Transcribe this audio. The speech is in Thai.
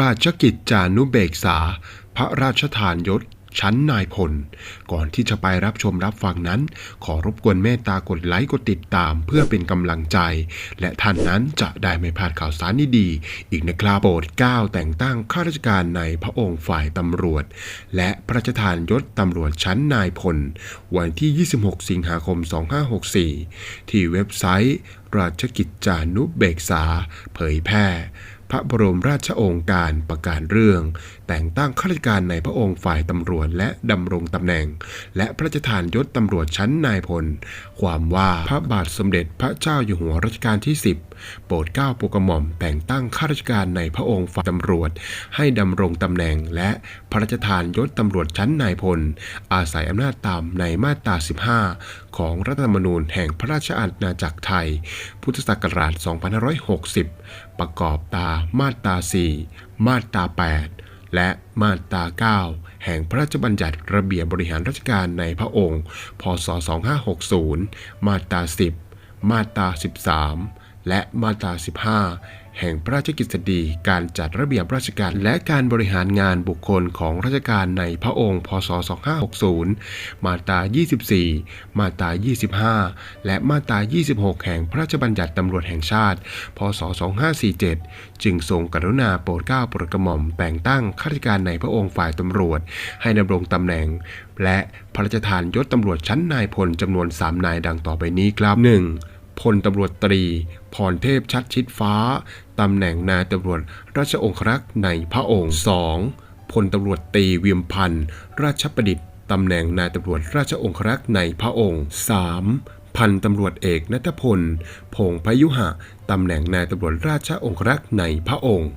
ราชกิจจานุเบกษา พระราชทานยศชั้นนายพล ก่อนที่จะไปรับชมรับฟังนั้น ขอรบกวนเมตตากดไลค์กดติดตาม เพื่อเป็นกำลังใจ และท่านนั้นจะได้ไม่พลาดข่าวสารดีๆอีกนะครับโปรดก้าวแต่งตั้งข้าราชการในพระองค์ฝ่ายตำรวจ และพระราชทานยศตำรวจชั้นนายพล วันที่ 26 สิงหาคม 2564 ที่เว็บไซต์ ราชกิจจานุเบกษา เผยแพร่ พระบรมราชโองการประกาศเรื่อง แต่งตั้งข้าราชการในพระองค์ฝ่ายตำรวจและดำรงตำแหน่ง และพระราชทานยศตำรวจชั้นนายพล ความว่าพระบาทสมเด็จพระเจ้าอยู่หัวรัชกาลที่ 10 โปรดเกล้าโปรดกระหม่อมแต่งตั้งข้าราชการในพระองค์ฝ่ายตำรวจ ให้ดำรงตำแหน่ง และพระราชทานยศตำรวจชั้นนายพล อาศัยอำนาจตามในมาตรา 15 ของรัฐธรรมนูญแห่งพระราชอาณาจักรไทย พุทธศักราช 2560 ประกอบตามมาตรา 4 มาตรา 8 และมาตรา 9 แห่งพระราชบัญญัติระเบียบบริหารราชการในพระองค์ พศ 2560 มาตรา 10 มาตรา 13 และมาตรา 15 แห่งพระราชกฤษฎีการจัดระเบียบราชการ และการบริหารงานบุคคลของราชการในพระองค์ พศ 2560 มาตรา 24 มาตรา 25 และมาตรา 26 แห่งพระราชบัญญัติตำรวจแห่งชาติ พศ 2547 จึงทรงกรุณาโปรดเกล้าโปรดกระหม่อมแต่งตั้งข้าราชการในพระองค์ฝ่ายตำรวจ ให้ดำรงตำแหน่ง และพระราชทานยศตำรวจชั้นนายพลจำนวน 3 นายดังต่อไปนี้ครับ 1. พลตำรวจตรี พรเทพชัดชิดฟ้า ตำแหน่งนายตำรวจราชองครักษ์ในพระองค์ 2. พลตำรวจตรีเวียมพันธ์ราชประดิษฐ์ตำแหน่งนายตำรวจราชองครักษ์ในพระองค์ 3. พันตำรวจเอกนัทพล พงพยุหะ ตำแหน่งนายตำรวจราชองครักษ์ในพระองค์